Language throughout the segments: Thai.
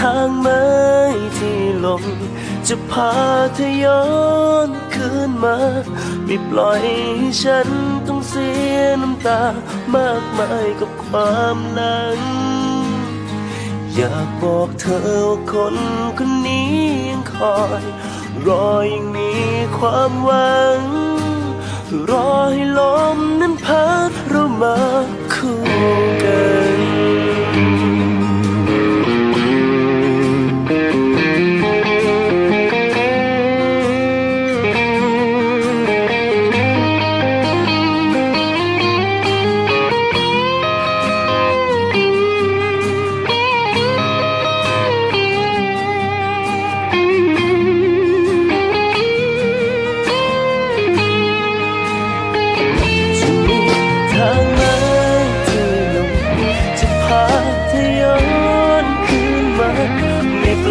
ทางไหมที่ลมจะพาเธอย้อนคืนมา ไม่ปล่อยให้ฉันต้องเสียน้ำตามากมายกับความหลัง อยากบอกเธอว่าคนคนนี้ยังคอย รอยังมีความหวัง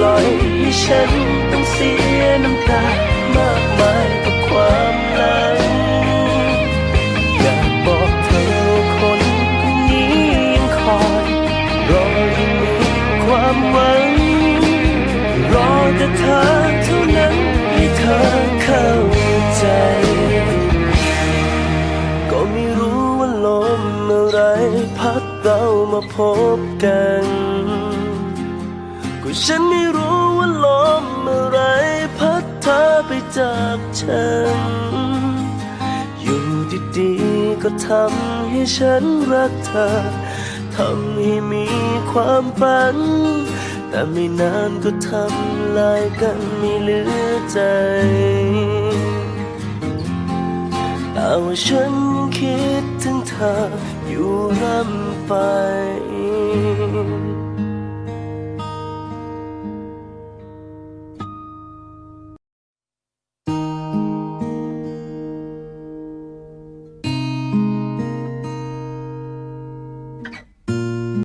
ล่อยให้ฉันต้องเสียน้ำตามากมายกับความหลังอยากบอกเธอคนคนนี้ยังคอยรอยังมีความหวัง รอแต่เธอเท่านั้นให้เธอเข้าใจ ก็ไม่รู้ว่าลมอะไรพัดเรามาพบกัน ก็ฉันไม่รู้ว่าลมอะไรพัดเธอไปจากฉัน อยู่ดีๆก็ทำให้ฉันรักเธอ ทำให้มีความฝัน แต่ไม่นานก็ทำลายกันไม่เหลือใจแต่ว่าฉันยังคิดถึงเธออยู่ร่ำไป